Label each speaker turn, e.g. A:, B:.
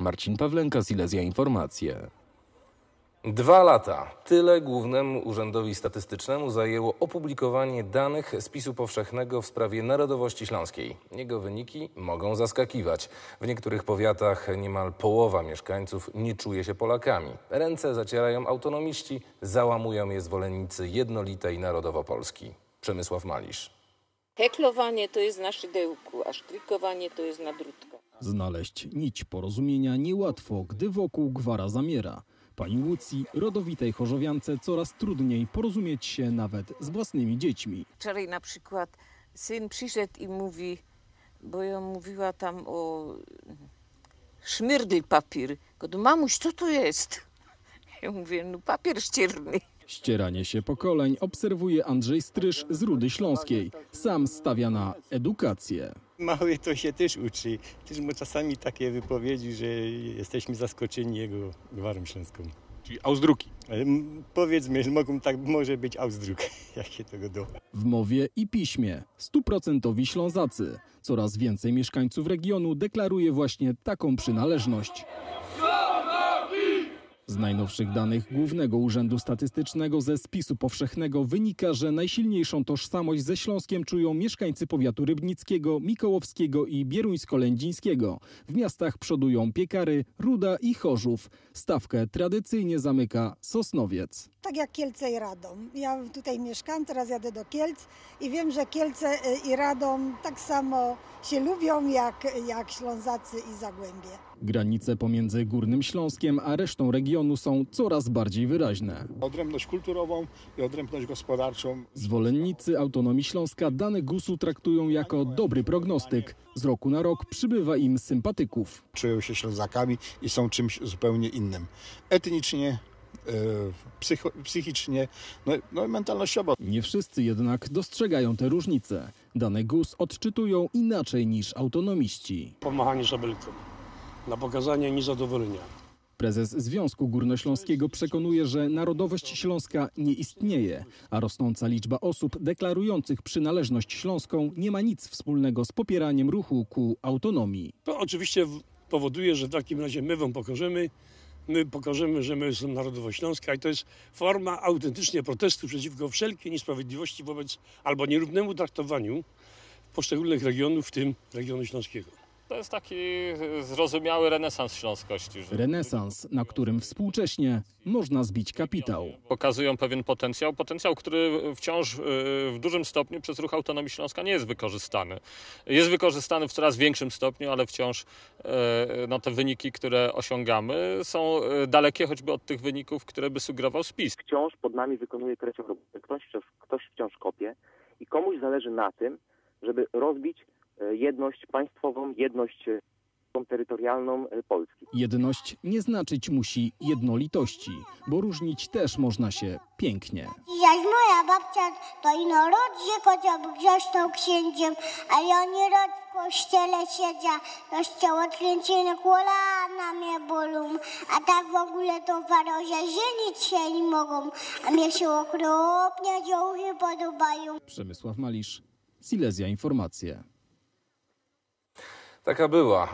A: Marcin Pawlenka, Silesia Informacje.
B: Dwa lata. Tyle Głównemu Urzędowi Statystycznemu zajęło opublikowanie danych spisu powszechnego w sprawie narodowości śląskiej. Jego wyniki mogą zaskakiwać. W niektórych powiatach niemal połowa mieszkańców nie czuje się Polakami. Ręce zacierają autonomiści, załamują je zwolennicy jednolitej narodowo-Polski. Przemysław Malisz.
C: Heklowanie to jest na szydełku, a sztrykowanie to jest na drutko.
D: Znaleźć nić porozumienia niełatwo, gdy wokół gwara zamiera. Pani Łucji, rodowitej chorzowiance, coraz trudniej porozumieć się nawet z własnymi dziećmi.
C: Wczoraj na przykład syn przyszedł i mówi, bo ja mówiła tam o szmyrdl papier. Go mamuś, co to jest? Ja mówię, no papier ścierny.
D: Ścieranie się pokoleń obserwuje Andrzej Stryż z Rudy Śląskiej. Sam stawia na edukację.
E: Mały to się też uczy. Też ma czasami takie wypowiedzi, że jesteśmy zaskoczeni jego gwarą śląską.
F: Czyli
E: m- powiedzmy, że mogą tak może być Ausdruk, jak się tego do.
D: W mowie i piśmie stuprocentowi Ślązacy. Coraz więcej mieszkańców regionu deklaruje właśnie taką przynależność. Najnowszych danych Głównego Urzędu Statystycznego ze spisu powszechnego wynika, że najsilniejszą tożsamość ze Śląskiem czują mieszkańcy powiatu rybnickiego, mikołowskiego i bieruńsko-lędzińskiego. W miastach przodują Piekary, Ruda i Chorzów. Stawkę tradycyjnie zamyka Sosnowiec.
G: Tak jak Kielce i Radom. Ja tutaj mieszkam, teraz jadę do Kielc i wiem, że Kielce y, i Radom tak samo się lubią jak, jak Ślązacy i Zagłębie.
D: Granice pomiędzy Górnym Śląskiem a resztą regionu są coraz bardziej wyraźne.
F: Odrębność kulturową i odrębność gospodarczą.
D: Zwolennicy autonomii Śląska dane GUS-u traktują jako dobry prognostyk. Z roku na rok przybywa im sympatyków.
F: Czują się Ślązakami i są czymś zupełnie innym. Etnicznie, psycho, psychicznie, no, no i mentalnościowo.
D: Nie wszyscy jednak dostrzegają te różnice. Dane GUS odczytują inaczej niż autonomiści.
H: pomachanie szabelką na pokazanie niezadowolenia.
D: Prezes Związku Górnośląskiego przekonuje, że narodowość śląska nie istnieje, a rosnąca liczba osób deklarujących przynależność śląską nie ma nic wspólnego z popieraniem ruchu ku autonomii.
H: To oczywiście powoduje, że w takim razie my wam pokażemy, my pokażemy, że my jesteśmy narodowość śląska i to jest forma autentycznie protestu przeciwko wszelkiej niesprawiedliwości wobec albo nierównemu traktowaniu poszczególnych regionów, w tym regionu śląskiego.
I: To jest taki zrozumiały renesans śląskości, że
D: Renesans, na którym współcześnie można zbić kapitał.
I: pokazują pewien potencjał, potencjał, który wciąż y, w dużym stopniu przez ruch autonomii Śląska nie jest wykorzystany. Jest wykorzystany w coraz większym stopniu, ale wciąż y, no, te wyniki, które osiągamy są y, dalekie choćby od tych wyników, które by sugerował spis.
J: wciąż pod nami wykonuje krecią robotę. Ktoś wciąż, ktoś wciąż kopie i komuś zależy na tym, żeby rozbić jedność państwową, jedność e, terytorialną e, Polski.
D: Jedność nie znaczyć musi jednolitości, bo różnić też można się pięknie.
K: Zaś moja babcia to ino rodzie chociaż grzeszną księciem, a ja nie rod w kościele siedzia, kościół odkręcony kolana mnie bolą, a tak w ogóle to farozie żenić się nie mogą, a mnie się okropnie dziołchy podobają.
D: Przemysław Malisz, Silesia Informacje.
B: Taka była